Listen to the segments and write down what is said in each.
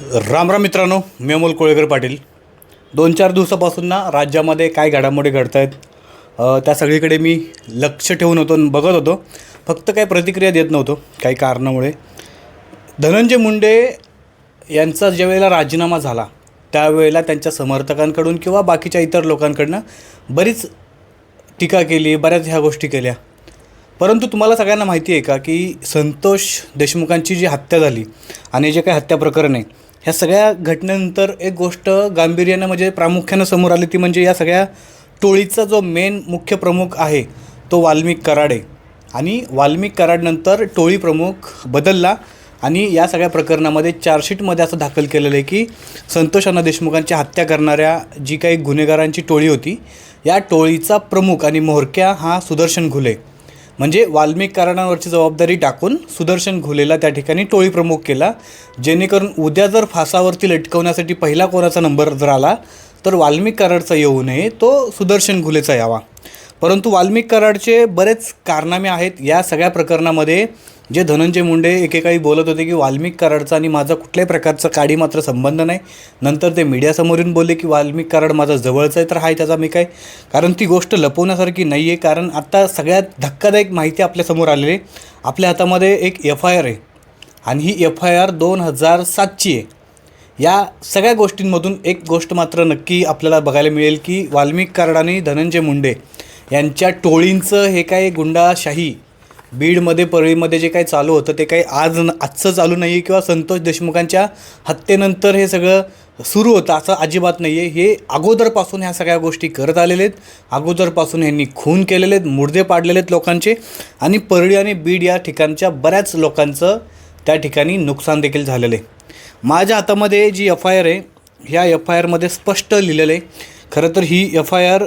राम राम मित्रांनो मी अमोल कोळेकर पाटील. दोन चार दिवसापासून ना राज्यामध्ये काय घडामोडी घडत आहेत त्या सगळीकडे मी लक्ष ठेवून होतो आणि बघत होतो. फक्त काही प्रतिक्रिया देत नव्हतो काही कारणामुळे. धनंजय मुंडे यांचा ज्यावेळेला राजीनामा झाला त्यावेळेला त्यांच्या समर्थकांकडून किंवा बाकीच्या इतर लोकांकडनं बरीच टीका केली बऱ्याच ह्या गोष्टी केल्या. परंतु तुम्हाला सगळ्यांना माहिती आहे का की संतोष देशमुखांची जी हत्या झाली आणि जे काही हत्या प्रकरण आहे ह्या सगळ्या घटनेनंतर एक गोष्ट गांभीर्यानं म्हणजे प्रामुख्यानं समोर आली ती म्हणजे या सगळ्या टोळीचा जो मेन मुख्य प्रमुख आहे तो वाल्मिक कराड. आहे आणि वाल्मिक कराडनंतर टोळी प्रमुख बदलला आणि या सगळ्या प्रकरणामध्ये चार्जशीटमध्ये असं दाखल केलेलं आहे की संतोष अण्णा देशमुखांची हत्या करणाऱ्या जी काही गुन्हेगारांची टोळी होती या टोळीचा प्रमुख आणि म्होरक्या हा सुदर्शन घुले. म्हणजे वाल्मिक जबाबदारी टाकून सुदर्शन घुलेला त्या ठिकाणी टोळी प्रमुख केला. जेणेकरून उद्या जर फासावरती लटकवण्यासाठी पहिला कोणाचा नंबर जर आला तर वाल्मिक कराडचा येऊ नये तो सुदर्शन घुलेचा यावा. परंतु वाल्मिक कराडचे बरेच कारनामे आहेत या सगळ्या प्रकरणामध्ये. जे धनंजय मुंडे एकेकाळी बोलत होते की वाल्मिक कराडचा आणि माझा कुठल्याही प्रकारचा काडी मात्र संबंध नाही. नंतर ते मीडियासमोर येऊन बोलले की वाल्मिक कराड माझा जवळचा आहे तर हाय त्याचा मी काय? कारण ती गोष्ट लपवण्यासारखी नाही आहे कारण आत्ता सगळ्यात धक्कादायक माहिती आपल्यासमोर आलेली आहे. आपल्या हातामध्ये एक एफ आय आर आहे. आणि ही एफ आय आर दोन हजार सातची आहे. या सगळ्या गोष्टींमधून एक गोष्ट मात्र नक्की आपल्याला बघायला मिळेल की वाल्मिक कराड आणि धनंजय मुंडे यांच्या टोळींचं हे काय गुंडाशाही बीडमध्ये परळीमध्ये जे काही चालू होतं ते काही आज आजचं चालू नाही आहे किंवा संतोष देशमुखांच्या हत्येनंतर हे सगळं सुरू होतं असं अजिबात नाही आहे हे अगोदरपासून ह्या सगळ्या गोष्टी करत आलेले आहेत. अगोदरपासून ह्यांनी खून केलेले आहेत मुर्दे पाडलेले आहेत लोकांचे. आणि परळी आणि बीड या ठिकाणच्या बऱ्याच लोकांचं त्या ठिकाणी नुकसान देखील झालेलं आहे. माझ्या हातामध्ये जी एफ आय आर आहे ह्या एफ आय आरमध्ये स्पष्ट लिहिलेलं आहे. खरं तर ही F I R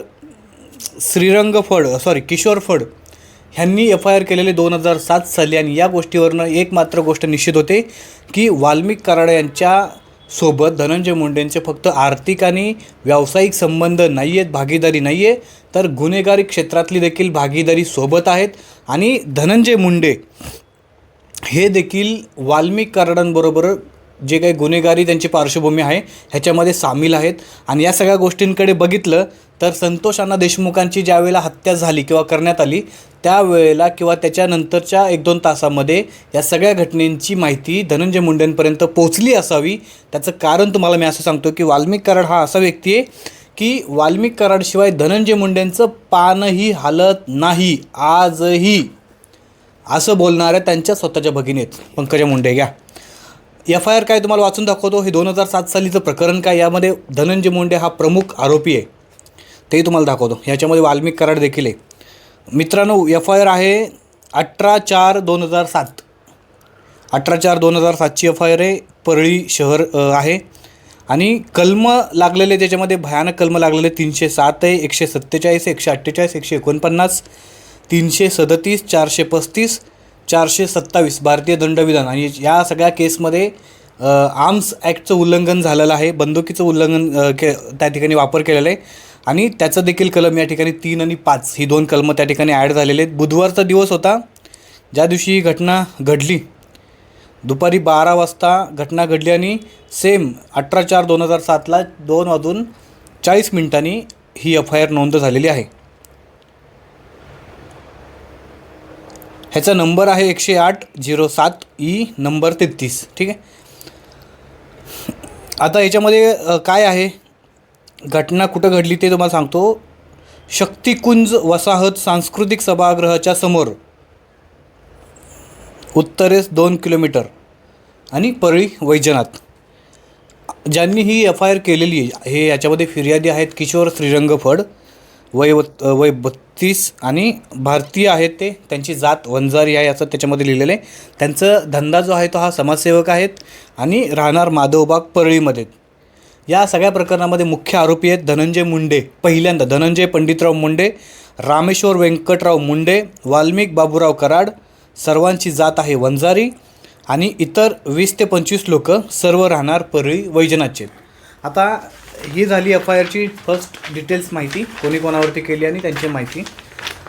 Shrirang Phad sorry Kishor Phad ह्यांनी एफ आय आर केलेले दोन हजार सात साली आणि या गोष्टीवरनं एक मात्र गोष्ट निश्चित होते की वाल्मिक कराड यांच्या सोबत धनंजय मुंडेंचे फक्त आर्थिक आणि व्यावसायिक संबंध नाही आहेत भागीदारी नाही आहे तर गुन्हेगारी क्षेत्रातली देखील भागीदारी सोबत आहेत आणि धनंजय मुंडे हे देखील वाल्मिक कराडांबरोबर जे काही गुन्हेगारी त्यांची पार्श्वभूमी आहे ह्याच्यामध्ये सामील आहेत. आणि या सगळ्या गोष्टींकडे बघितलं तर संतोष अण्णा देशमुखांची ज्या वेळेला हत्या झाली किंवा करण्यात आली त्यावेळेला किंवा त्याच्यानंतरच्या एक दोन तासामध्ये या सगळ्या घटनेंची माहिती धनंजय मुंडेंपर्यंत पोचली असावी. त्याचं कारण तुम्हाला मी असं सांगतो की वाल्मिक कराड हा असा व्यक्ती आहे की वाल्मिक कराडशिवाय धनंजय मुंडेंचं पानही हालत नाही आजही. असं बोलणाऱ्या त्यांच्या स्वतःच्या भगिनीत पंकजा मुंडे घ्या. एफ आय आर काय तुम्हाला वाचून दाखवतो? हे दोन हजार सात सालीचं प्रकरण काय? यामध्ये धनंजय मुंडे हा प्रमुख आरोपी आहे. तेही तुम्हाला दाखवतो. याच्यामध्ये वाल्मिक कराड देखील आहे. मित्रांनो एफ आय आर आहे अठरा चार दोन हजार सात. अठरा चार दोन हजार सातची एफ आय आर आहे. परळी शहर आहे. आणि कलम लागलेले त्याच्यामध्ये भयानक कलम लागलेले तीनशे सात आहे एकशे सत्तेचाळीस एकशे अठ्ठेचाळीस एकशे एकोणपन्नास तीनशे सदतीस चारशे पस्तीस चारशे सत्तावीस भारतीय दंडविधान. आणि या सगळ्या केसमध्ये आर्म्स ॲक्टचं उल्लंघन झालेलं आहे. बंदुकीचं उल्लंघन के त्या ठिकाणी वापर केलेला आहे. आणि त्याचं देखील कलम या ठिकाणी तीन आणि पाच ही दोन कलमं त्या ठिकाणी ॲड झालेले आहेत. बुधवारचा दिवस होता. ज्या दिवशी ही घटना घडली दुपारी बारा वाजता घटना घडली आणि सेम अठरा चार दोन हजार सातला दोन वाजून चाळीस मिनिटांनी ही एफ आय आर नोंद झालेली आहे. ह्याचा नंबर आहे एकशे आठ झिरो सात ई नंबर तेहतीस. ठीक आहे? आता याच्यामध्ये काय आहे? घटना कुठं घडली ते तुम्हाला सांगतो. शक्तिकुंज वसाहत सांस्कृतिक सभागृहाच्या समोर. उत्तरेस दोन किलोमीटर आणि परळी वैजनाथ. ज्यांनी ही एफ आय आर केलेली आहे हे याच्यामध्ये फिर्यादी आहेत किशोर श्रीरंग फड वय वत- वय तीस आणि भारतीय आहेत ते त्यांची जात वंजारी आहे असं त्याच्यामध्ये लिहिलेलं आहे. त्यांचं धंदा जो आहे तो हा समाजसेवक आहेत आणि राहणार माधवबाग परळीमध्ये. या सगळ्या प्रकरणामध्ये मुख्य आरोपी आहेत धनंजय मुंडे पहिल्यांदा धनंजय पंडितराव मुंडे रामेश्वर व्यंकटराव मुंडे वाल्मिक बाबूराव कराड सर्वांची जात आहे वंजारी आणि इतर वीस ते पंचवीस लोक सर्व राहणार परळी वैजनाथचे. आता ही झाली एफ आय आरची फर्स्ट डिटेल्स माहिती. कोणी कोणावरती केली आणि त्यांची माहिती.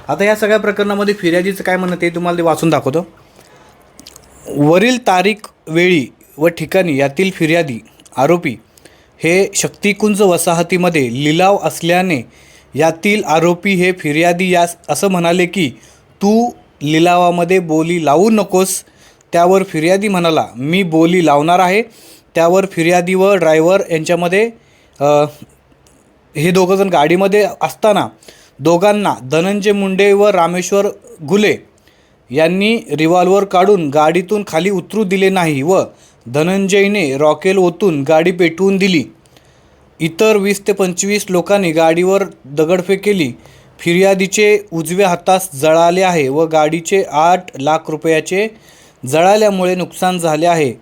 आता या सगळ्या प्रकरणामध्ये फिर्यादीचं काय म्हणणं ते तुम्हाला ते वाचून दाखवतो. वरील तारीख वेळी व ठिकाणी यातील फिर्यादी आरोपी हे शक्तिकुंज वसाहतीमध्ये लिलाव असल्याने यातील आरोपी हे फिर्यादी यास असं म्हणाले की तू लिलावामध्ये बोली लावू नकोस. त्यावर फिर्यादी म्हणाला मी बोली लावणार आहे. त्यावर फिर्यादी व ड्रायव्हर यांच्यामध्ये हे दोघंजण गाडीमध्ये असताना दोघांना धनंजय मुंडे व रामेश्वर घुले यांनी रिव्हॉल्वर काढून गाडीतून खाली उतरू दिले नाही व धनंजयने रॉकेल ओतून गाडी पेटवून दिली. इतर वीस ते पंचवीस लोकांनी गाडीवर दगडफेक केली. फिर्यादीचे उजव्या हातास जळाले आहे व गाडीचे आठ लाख रुपयाचे जळाल्यामुळे नुकसान झाले आहे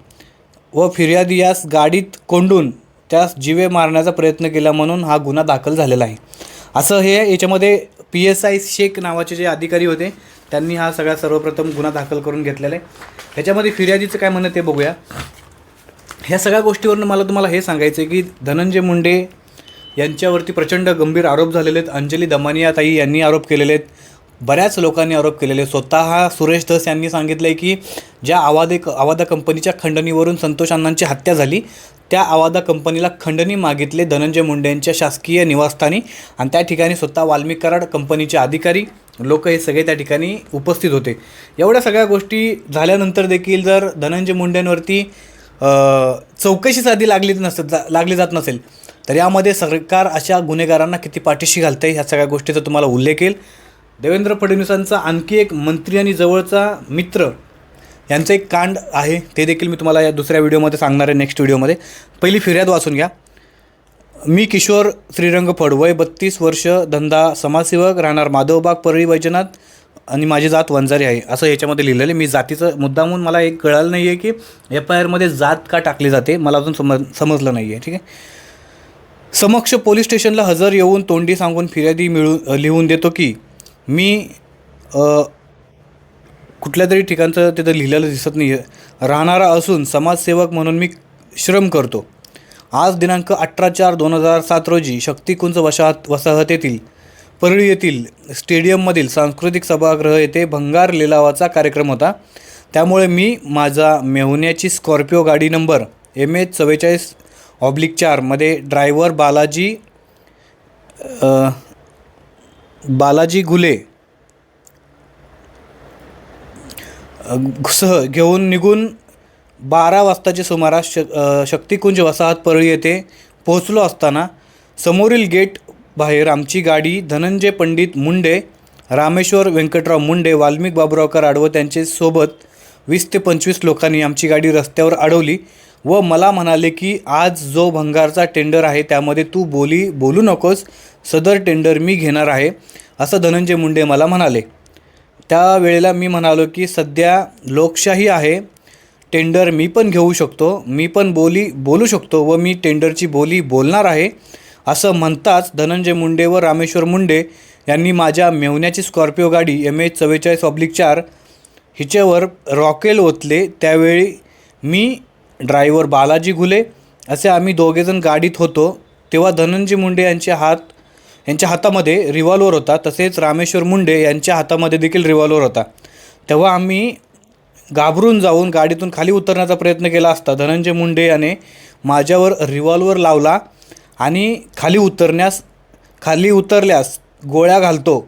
व फिर्यादी यास गाडीत कोंडून त्यास जिवे मारण्याचा प्रयत्न केला म्हणून हा गुन्हा दाखल झालेला आहे. असं हे याच्यामध्ये पी एस आय शेख नावाचे जे अधिकारी होते त्यांनी हा सगळा सर्वप्रथम गुन्हा दाखल करून घेतलेला आहे. ह्याच्यामध्ये फिर्यादीचं काय म्हणणं ते बघूया. ह्या सगळ्या गोष्टीवरून मला तुम्हाला हे सांगायचं आहे की धनंजय मुंडे यांच्यावरती प्रचंड गंभीर आरोप झालेले आहेत. अंजली दमानिया ताई यांनी आरोप केलेले आहेत. बऱ्याच लोकांनी आरोप केलेले. स्वतः सुरेश धस यांनी सांगितलं आहे की ज्या आवादे आवादा कंपनीच्या खंडणीवरून संतोष अण्णांची हत्या झाली त्या आवादा कंपनीला खंडणी मागितले धनंजय मुंडे यांच्या शासकीय निवासस्थानी. आणि त्या ठिकाणी स्वतः वाल्मिक कराड कंपनीचे अधिकारी लोक हे सगळे त्या ठिकाणी उपस्थित होते. एवढ्या सगळ्या गोष्टी झाल्यानंतर देखील जर धनंजय मुंडेंवरती चौकशी साधी लागली नसेल जा- लागली जात नसेल तर यामध्ये सरकार अशा गुन्हेगारांना किती पाठीशी घालतं आहे ह्या सगळ्या गोष्टीचा तुम्हाला उल्लेख येईल. देवेंद्र फडणवीसांचा आणखी एक मंत्री आणि जवळचा मित्र यांचं एक कांड आहे ते देखील मी तुम्हाला या दुसऱ्या व्हिडिओमध्ये सांगणार आहे नेक्स्ट व्हिडिओमध्ये. पहिली फिर्याद वाचून घ्या. मी किशोर श्रीरंग फड वय बत्तीस वर्ष धंदा समाजसेवक राहणार माधवबाग परळी वैजनाथ आणि माझी जात वंजारी आहे असं याच्यामध्ये लिहिलेलं आहे. मी जातीचं मुद्दामून मला एक कळालं नाही आहे की एफ आय आरमध्ये जात का टाकली जाते मला अजून समज समजलं नाही आहे ठीक आहे? समक्ष पोलीस स्टेशनला हजर येऊन तोंडी सांगून फिर्यादी मिळून लिहून देतो की मी कुठल्या तरी ठिकाणचं तिथं लिहिलेलं दिसत नाही आहे राहणारा असून समाजसेवक म्हणून मी श्रम करतो. आज दिनांक अठरा चार दोन हजार सात रोजी शक्तिकुंज वसाहत वसाहत येथील परळी येथील स्टेडियममधील सांस्कृतिक सभागृह येथे भंगार लिलावाचा कार्यक्रम होता. त्यामुळे मी माझा मेहुण्याची स्कॉर्पिओ गाडी नंबर एम एच चव्वेचाळीस ऑब्लिक चारमध्ये ड्रायव्हर बालाजी बालाजी घुले सह घेऊन निघून बारा वाजताच्या सुमारास श शक्तिकुंज वसाहत परळी येथे पोहोचलो असताना समोरील गेट बाहेर आमची गाडी धनंजय पंडित मुंडे रामेश्वर व्यंकटराव मुंडे वाल्मिक बाबुरावकर कराड त्यांचे सोबत वीस ते पंचवीस लोकांनी आमची गाडी रस्त्यावर अडवली. व मला म्हणाले की आज जो भंगारचा टेंडर आहे त्यामध्ये तू बोली बोलू नकोस. सदर टेंडर मी घेणार आहे असं धनंजय मुंडे मला म्हणाले. त्यावेळेला मी म्हणालो की सध्या लोकशाही आहे. टेंडर मी पण घेऊ शकतो. मी पण बोली बोलू शकतो व मी टेंडरची बोली बोलणार आहे असं म्हणताच धनंजय मुंडे व रामेश्वर मुंडे यांनी माझ्या मेवण्याची स्कॉर्पिओ गाडी एम एच चव्वेचाळीस ऑब्लिक चार हिच्यावर रॉकेल ओतले. त्यावेळी मी ड्रायव्हर बालाजी घुले असे आम्ही दोघेजण गाडीत होतो. तेव्हा धनंजय मुंडे यांचे हात यांच्या हातामध्ये रिव्हॉल्वर होता. तसेच रामेश्वर मुंडे यांच्या हातामध्ये देखील रिव्हॉल्वर होता. तेव्हा आम्ही घाबरून जाऊन गाडीतून खाली उतरण्याचा प्रयत्न केला असता. धनंजय मुंडे याने माझ्यावर रिव्हॉल्वर लावला आणि खाली उतरण्यास खाली उतरल्यास गोळ्या घालतो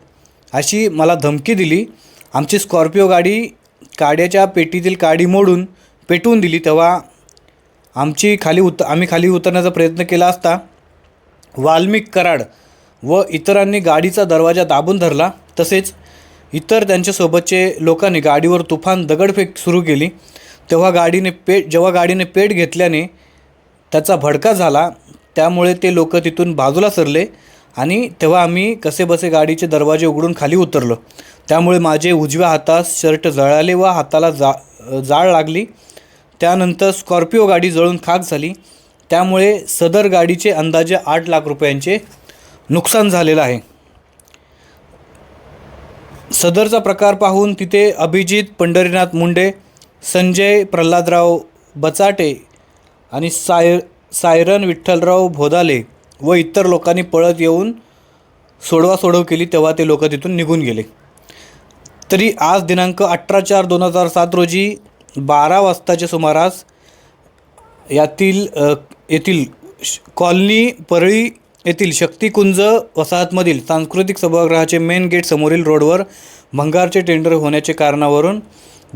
अशी मला धमकी दिली. आमची स्कॉर्पिओ गाडी काड्याच्या पेटीतील काडी मोडून पेटवून दिली. तेव्हा आमची खाली उत आम्ही खाली उतरण्याचा प्रयत्न केला असता वाल्मिक कराड व इतरांनी गाडीचा दरवाजा दाबून धरला. तसेच इतर त्यांच्यासोबतचे लोकांनी गाडीवर तुफान दगडफेक सुरू केली. तेव्हा गाडीने पेट जेव्हा गाडीने पेट घेतल्याने त्याचा भडका झाला त्यामुळे ते लोक तिथून बाजूला सरले आणि तेव्हा आम्ही कसेबसे गाडीचे दरवाजे उघडून खाली उतरलो. त्यामुळे माझे उजव्या हातास शर्ट जळाले व हाताला जा जाळ लागली. त्यानंतर स्कॉर्पिओ गाडी जळून खाक झाली. त्यामुळे सदर गाडीचे अंदाजे आठ लाख रुपयांचे नुकसान झालेलं आहे. सदरचा प्रकार पाहून तिथे अभिजित पंढरीनाथ मुंडे संजय प्रल्हादराव बचाटे आणि साय सायरन विठ्ठलराव भोदाले व इतर लोकांनी पळत येऊन सोडवा सोडव केली तेव्हा ते लोक तिथून निघून गेले. तरी आज दिनांक अठरा चार दोन हजार सात रोजी बारा वाजताच्या सुमारास यातील येथील श- कॉलनी परळी येथील शक्तिकुंज वसाहतमधील सांस्कृतिक सभागृहाचे मेन गेट समोरील रोडवर भंगारचे टेंडर होण्याचे कारणावरून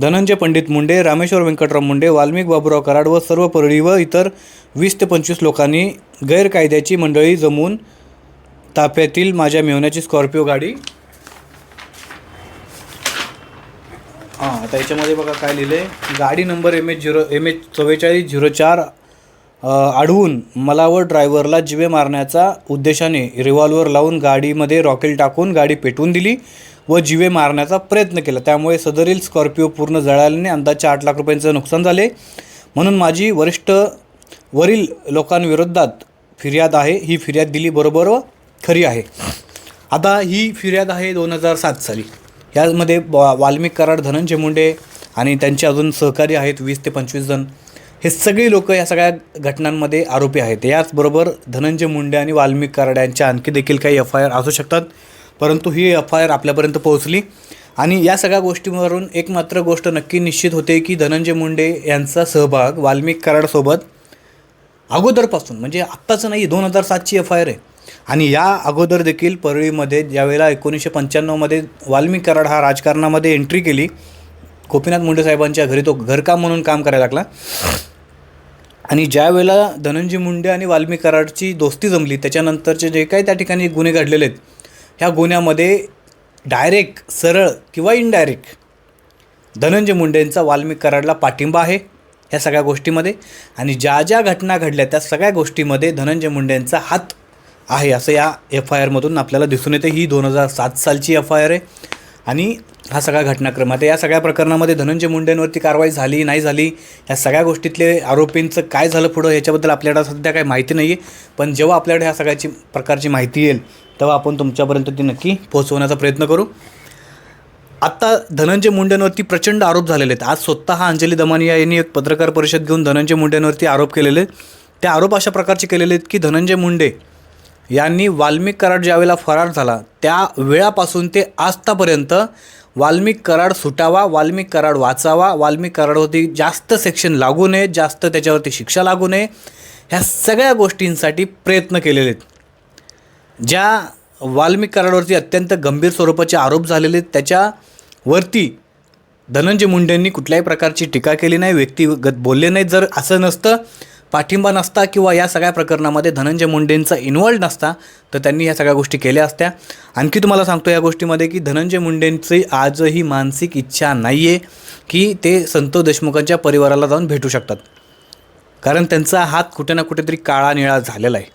धनंजय पंडित मुंडे रामेश्वर व्यंकटराव मुंडे वाल्मिक बाबूराव कराड व सर्व परळी व इतर वीस ते पंचवीस लोकांनी गैरकायद्याची मंडळी जमवून ताफ्यातील माझ्या मिळवण्याची स्कॉर्पिओ गाडी हां आता याच्यामध्ये बघा काय लिहिलं आहे गाडी number M H zero M H चव्वेचाळीस झिरो चार अडवून मला व ड्रायव्हरला जिवे मारण्याचा उद्देशाने रिव्हॉल्वर लावून गाडीमध्ये रॉकेल टाकून गाडी पेटवून दिली व जिवे मारण्याचा प्रयत्न केला. त्यामुळे सदरील स्कॉर्पिओ पूर्ण जळाल्याने अंदाजे आठ लाख रुपयांचं नुकसान झाले. म्हणून माझी वरिष्ठ वरील लोकांविरोधात फिर्याद आहे. ही फिर्याद दिली बरोबर व खरी आहे. आता ही फिर्याद आहे दोन हजार सात साली. यामध्ये वा वाल्मिक कराड धनंजय मुंडे आणि त्यांचे अजून सहकारी आहेत वीस ते पंचवीस जण. हे सगळी लोक या सगळ्या घटनांमध्ये आरोपी आहेत. याचबरोबर धनंजय मुंडे आणि वाल्मिक कराड यांच्या आणखी देखील काही एफ आय आर असू शकतात. परंतु ही एफ आय आर आपल्यापर्यंत पोहोचली. आणि या सगळ्या गोष्टींवरून एक मात्र गोष्ट नक्की निश्चित होते की धनंजय मुंडे यांचा सहभाग वाल्मिक कराडसोबत अगोदरपासून म्हणजे आत्ताचं नाही दोन हजार सातची एफ आय आर आहे. आणि या अगोदर देखील परळीमध्ये ज्यावेळेला एकोणीसशे पंच्याण्णवमध्ये वाल्मी कराड हा राजकारणामध्ये एंट्री केली गोपीनाथ मुंडे साहेबांच्या घरी तो घरकाम म्हणून काम करायला लागला. आणि ज्या वेळेला धनंजय मुंडे आणि वाल्मी कराडची दोस्ती जमली त्याच्यानंतरचे जे काही त्या ठिकाणी गुन्हे घडलेले आहेत ह्या गुन्ह्यामध्ये डायरेक्ट सरळ किंवा इनडायरेक्ट धनंजय मुंडेंचा वाल्मी कराडला पाठिंबा आहे ह्या सगळ्या गोष्टीमध्ये. आणि ज्या ज्या घटना घडल्या त्या सगळ्या गोष्टीमध्ये धनंजय मुंडेंचा हात आहे असं या एफ आय आरमधून आपल्याला दिसून येते. ही दोन हजार सात सालची एफ आय आर आहे. आणि हा सगळा घटनाक्रम. आता या सगळ्या प्रकरणामध्ये धनंजय मुंडेंवरती कारवाई झाली नाही झाली या सगळ्या गोष्टीतले आरोपींचं काय झालं पुढं याच्याबद्दल आपल्याला सध्या काही माहिती नाही आहे पण जेव्हा आपल्याकडे ह्या सगळ्याची प्रकारची माहिती येईल तेव्हा आपण तुमच्यापर्यंत ती नक्की पोहोचवण्याचा प्रयत्न करू. आत्ता धनंजय मुंडेंवरती प्रचंड आरोप झालेले आहेत. आज स्वतः हा अंजली दमानिया यांनी एक पत्रकार परिषद घेऊन धनंजय मुंडेंवरती आरोप केलेले आहेत. आरोप अशा प्रकारचे केलेले आहेत की धनंजय मुंडे यांनी वाल्मिक कराड ज्यावेळेला फरार झाला त्या वेळापासून ते आजतापर्यंत वाल्मिक कराड सुटावा वाल्मिक कराड वाचावा वाल्मिक कराडवरती जास्त सेक्शन लागू नये जास्त त्याच्यावरती शिक्षा लागू नये ह्या सगळ्या गोष्टींसाठी प्रयत्न केलेले आहेत. ज्या वाल्मिक कराडवरती अत्यंत गंभीर स्वरूपाचे आरोप झालेले आहेत त्याच्यावरती धनंजय मुंडेंनी कुठल्याही प्रकारची टीका केली नाही व्यक्तिगत बोलले नाहीत. जर असं नसतं पाठिंबा नसता किंवा या सगळ्या प्रकरणामध्ये धनंजय मुंडेंचा इन्वॉल्ड नसता तर त्यांनी या सगळ्या गोष्टी केल्या असत्या. आणखी तुम्हाला सांगतो या गोष्टीमध्ये की धनंजय मुंडेंची आजही मानसिक इच्छा नाही आहे की ते संतोष देशमुखांच्या परिवाराला जाऊन भेटू शकतात. कारण त्यांचा हात कुठे ना कुठेतरी काळा निळा झालेला आहे.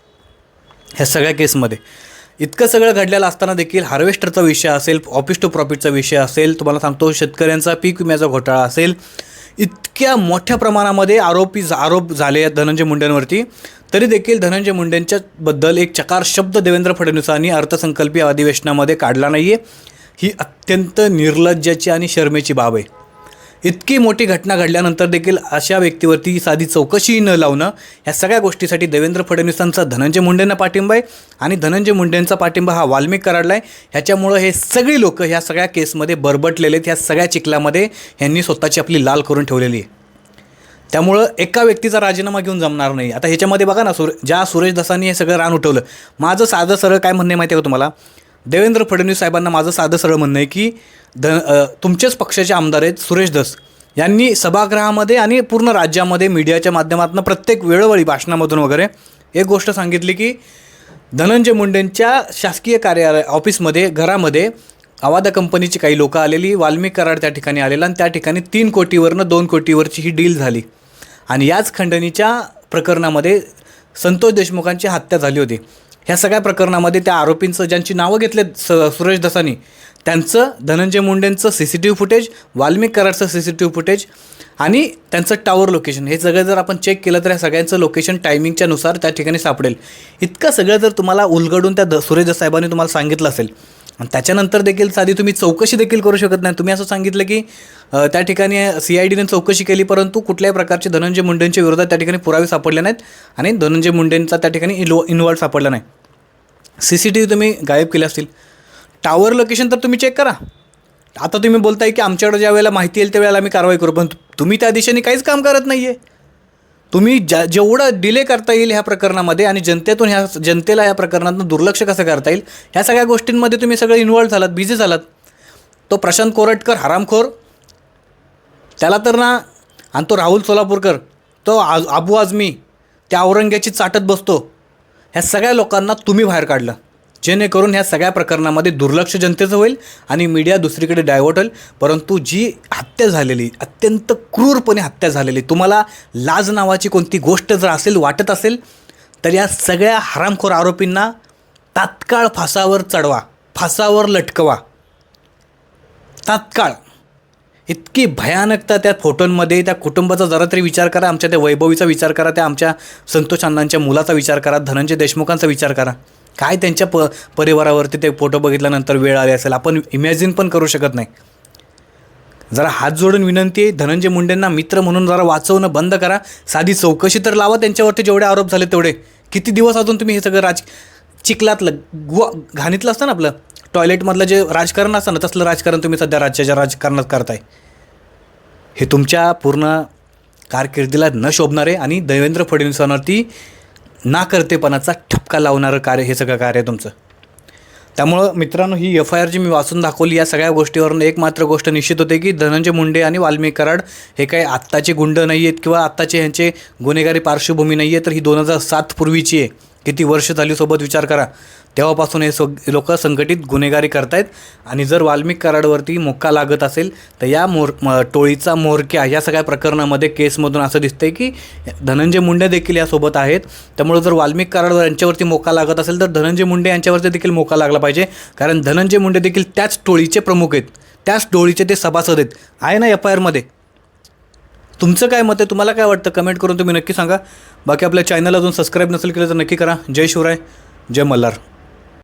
ह्या सगळ्या केसमध्ये. इतकं सगळं घडलेलं असताना देखील हार्वेस्टरचा विषय असेल ऑफिस टू प्रॉफिटचा विषय असेल तुम्हाला सांगतो शेतकऱ्यांचा पीक विम्याचा घोटाळा असेल इतक्या मोठ्या प्रमाणामध्ये आरोपी आरोप झाले आहेत धनंजय मुंडेंवरती. तरी देखील धनंजय मुंडेंच्याबद्दल एक चकार शब्द देवेंद्र फडणवीसांनी अर्थसंकल्पीय अधिवेशनामध्ये काढला नाही आहे ही अत्यंत निर्लज्जाची आणि शर्मेची बाब आहे. इतकी मोठी घटना घडल्यानंतर देखील अशा व्यक्तीवरती साधी चौकशी न लावणं ह्या सगळ्या गोष्टीसाठी देवेंद्र फडणवीसांचा धनंजय मुंडेंना पाठिंबा आहे आणि धनंजय मुंडेंचा पाठिंबा हा वाल्मिक कराडला आहे. ह्याच्यामुळं हे सगळी लोकं ह्या सगळ्या केसमध्ये बरबटलेले आहेत ह्या सगळ्या चिखलामध्ये ह्यांनी स्वतःची आपली लाल करून ठेवलेली आहे. त्यामुळं एका व्यक्तीचा राजीनामा घेऊन जमणार नाही. आता ह्याच्यामध्ये बघा ना सुर ज्या सुरेश दसांनी हे सगळं रान उठवलं. माझं साधं सरळ काय म्हणणं आहे माहिती आहे का तुम्हाला? देवेंद्र फडणवीस साहेबांना माझं साधं सरळ म्हणणं आहे की ध तुमच्याच तुमचेच पक्षाचे आमदार आहेत सुरेश दस यांनी सभागृहामध्ये आणि पूर्ण राज्यामध्ये मीडियाच्या माध्यमातून प्रत्येक वेळोवेळी भाषणामधून वगैरे एक गोष्ट सांगितली की धनंजय मुंडेंच्या शासकीय कार्यालय ऑफिसमध्ये घरामध्ये आवादा कंपनीची काही लोकं आलेली वाल्मिक कराड त्या ठिकाणी आलेला आणि त्या ठिकाणी तीन कोटीवरनं दोन कोटीवरची ही डील झाली. आणि याच खंडणीच्या प्रकरणामध्ये संतोष देशमुखांची हत्या झाली होती. ह्या सगळ्या प्रकरणामध्ये त्या आरोपींचं ज्यांची नावं घेतले स सुरेश दसानी त्यांचं Dhananjay मुंडेंचं C C T V footage Valmik कराडचं C C T V footage आणि त्यांचं टावर लोकेशन हे सगळं जर आपण चेक केलं तर या सगळ्यांचं लोकेशन टायमिंगच्या नुसार त्या ठिकाणी सापडेल. इतकं सगळं जर तुम्हाला उलगडून त्या द सुरेश साहेबांनी तुम्हाला सांगितलं असेल आणि त्याच्यानंतर देखील साधी तुम्ही चौकशी देखील करू शकत नाही. तुम्ही असं सांगितलं की त्या ठिकाणी सी आय डीने चौकशी केली परंतु कुठल्याही प्रकारचे धनंजय मुंडेंच्या विरोधात त्या ठिकाणी पुरावे सापडले नाहीत आणि धनंजय मुंडेंचा त्या ठिकाणी इलो इन्वॉल्व सापडला नाही. सी सी टी व्ही तुम्ही गायब केले असतील. टावर लोकेशन तर तुम्ही चेक करा. आता तुम्ही बोलताय की आमच्याकडे ज्या वेळेला माहिती येईल त्यावेळेला आम्ही कारवाई करू पण तुम्ही त्या दिशेने काहीच काम करत नाही आहे तुम्ही ज्या जेवढं डिले करता येईल ह्या प्रकरणामध्ये आणि जनतेतून ह्या जनतेला या प्रकरणातून दुर्लक्ष कसं करता येईल ह्या सगळ्या गोष्टींमध्ये तुम्ही सगळे इन्वॉल्व झालात बिझी झालात. तो प्रशांत कोरटकर हरामखोर. त्याला तर ना आणि तो राहुल सोलापूरकर तो आज आबू आझमी त्या औरंग्याची चाटत बसतो. ह्या सगळ्या लोकांना तुम्ही बाहेर काढलं. जेणेकरून ह्या सगळ्या प्रकरणामध्ये दुर्लक्ष जनतेचं होईल आणि मीडिया दुसरीकडे डायव्हर्ट होईल. परंतु जी हत्या झालेली अत्यंत क्रूरपणे हत्या झालेली तुम्हाला लाज नावाची कोणती गोष्ट जर असेल वाटत असेल तर या सगळ्या हरामखोर आरोपींना तात्काळ फासावर चढवा फासावर लटकवा. तात्काळ. इतकी भयानकता त्या फोटोंमध्ये त्या कुटुंबाचा जरा तरी विचार करा आमच्या त्या वैभवीचा विचार करा त्या आमच्या संतोष अण्णांच्या मुलाचा विचार करा धनंजय देशमुखांचा विचार करा. काय त्यांच्या प परिवारावरती ते फोटो बघितल्यानंतर वेळ आली असेल आपण इमॅजिन पण करू शकत नाही. जरा हात जोडून विनंती आहे धनंजय मुंडेंना मित्र म्हणून जरा वाचवणं बंद करा. साधी चौकशी तर लावा त्यांच्यावरती जेवढे आरोप झाले तेवढे. किती दिवस अजून तुम्ही हे सगळं राज चिखलातलं गुवा घाणीतलं असतं ना आपलं? टॉयलेटमधलं जे राजकारण असतं ना तसलं राजकारण तुम्ही सध्या राज्याच्या राजकारणात करताय. हे तुमच्या पूर्ण कारकिर्दीला न शोभणारे आणि देवेंद्र फडणवीसांवरती नाकर्तेपणाचा ठपका लावणारं कार्य हे सगळं कार्य आहे तुमचं. त्यामुळं मित्रांनो ही एफ आय आर जी मी वाचून दाखवली. या सगळ्या गोष्टीवरून एक मात्र गोष्ट निश्चित होते की धनंजय मुंडे आणि वाल्मिक कराड हे काही आत्ताचे गुंड नाही आहेत किंवा आत्ताचे ह्यांचे गुन्हेगारी पार्श्वभूमी नाही आहे तर ही दोन हजार सात पूर्वीची आहे. किती वर्ष झाली सोबत विचार करा. तेव्हापासून हे सग लोक संघटित गुन्हेगारी करतायत आणि जर वाल्मिक कराडवरती मोक्का लागत असेल तर या मोर टोळीचा मोरक्या या सगळ्या प्रकरणामध्ये केसमधून असं दिसतंय की धनंजय मुंडे देखील यासोबत आहेत. त्यामुळे जर वाल्मिक कराडवर यांच्यावरती मोका लागत असेल तर धनंजय मुंडे यांच्यावरती देखील मोका लागला पाहिजे. कारण धनंजय मुंडे देखील त्याच टोळीचे प्रमुख आहेत. त्याच टोळीचे ते सभासद आहेत. आहे ना एफ आय आरमध्ये तुमचं काय मत आहे? तुम्हाला काय वाटतं? कमेंट करून तुम्ही नक्की सांगा. बाकी आपल्या चॅनल अजून सबस्क्राईब नसेल केलं तर नक्की करा. जय शिवराय जय मल्हार.